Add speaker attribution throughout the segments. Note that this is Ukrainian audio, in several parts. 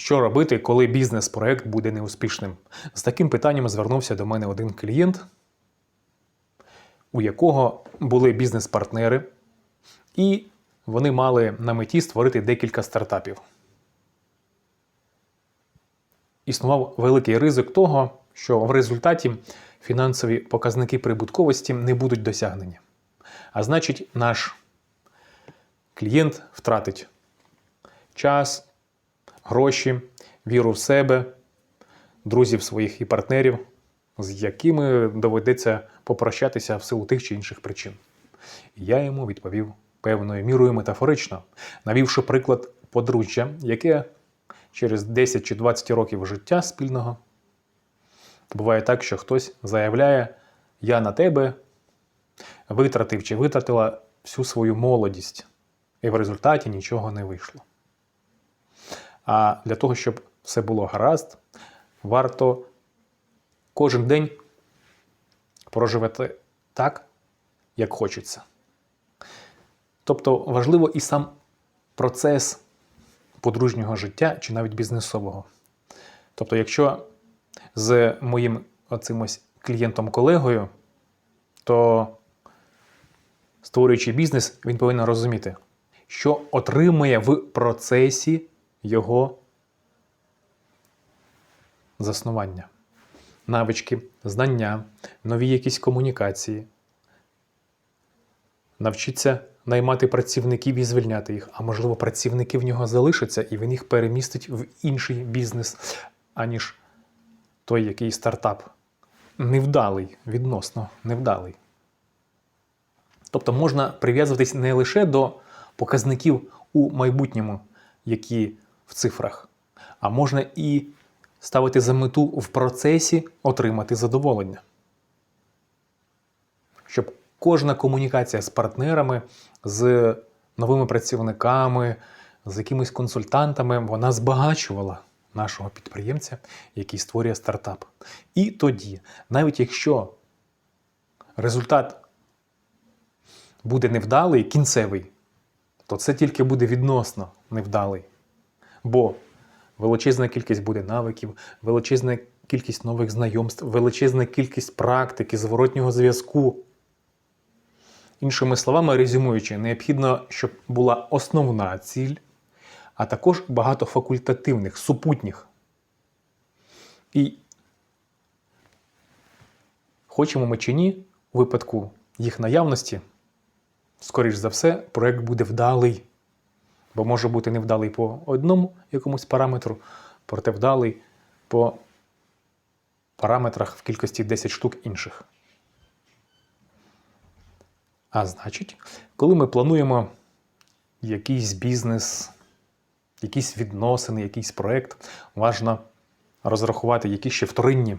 Speaker 1: Що робити, коли бізнес-проект буде неуспішним? З таким питанням звернувся до мене один клієнт, у якого були бізнес-партнери, і вони мали на меті створити декілька стартапів. Існував великий ризик того, що в результаті фінансові показники прибутковості не будуть досягнені. А значить, наш клієнт втратить час, гроші, віру в себе, друзів своїх і партнерів, з якими доведеться попрощатися в силу тих чи інших причин. І я йому відповів певною мірою метафорично, навівши приклад подружжя, яке через 10 чи 20 років життя спільного буває так, що хтось заявляє: Я на тебе витратив чи витратила всю свою молодість, і в результаті нічого не вийшло. А для того, щоб все було гаразд, варто кожен день проживати так, як хочеться. Тобто важливо і сам процес подружнього життя чи навіть бізнесового. Тобто, якщо з моїм оцим ось клієнтом-колегою, то створюючи бізнес, він повинен розуміти, що отримує в процесі його заснування. Навички, знання, нові якісь комунікації. Навчиться наймати працівників і звільняти їх, а можливо, працівники в нього залишаться і він їх перемістить в інший бізнес, аніж той, який стартап. Невдалий, відносно невдалий. Тобто можна прив'язуватись не лише до показників у майбутньому, які в цифрах, а можна і ставити за мету в процесі отримати задоволення. Щоб кожна комунікація з партнерами, з новими працівниками, з якимись консультантами, вона збагачувала нашого підприємця, який створює стартап. І тоді, навіть якщо результат буде невдалий, кінцевий, то це тільки буде відносно невдалий. Бо величезна кількість буде навиків, величезна кількість нових знайомств, величезна кількість практики, зворотнього зв'язку. Іншими словами, резюмуючи, необхідно, щоб була основна ціль, а також багато факультативних, супутніх. І хочемо ми чи ні, у випадку їх наявності, скоріш за все, проект буде вдалий. Бо може бути невдалий по одному якомусь параметру, проте вдалий по параметрах в кількості 10 штук інших. А значить, коли ми плануємо якийсь бізнес, якісь відносини, якийсь проект, важно розрахувати, які ще вторинні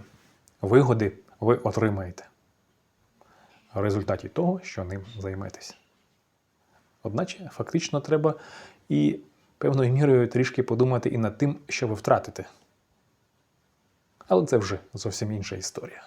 Speaker 1: вигоди ви отримаєте в результаті того, що ним займетесь. Одначе, фактично, треба і певною мірою трішки подумати і над тим, що ви втратите. Але це вже зовсім інша історія.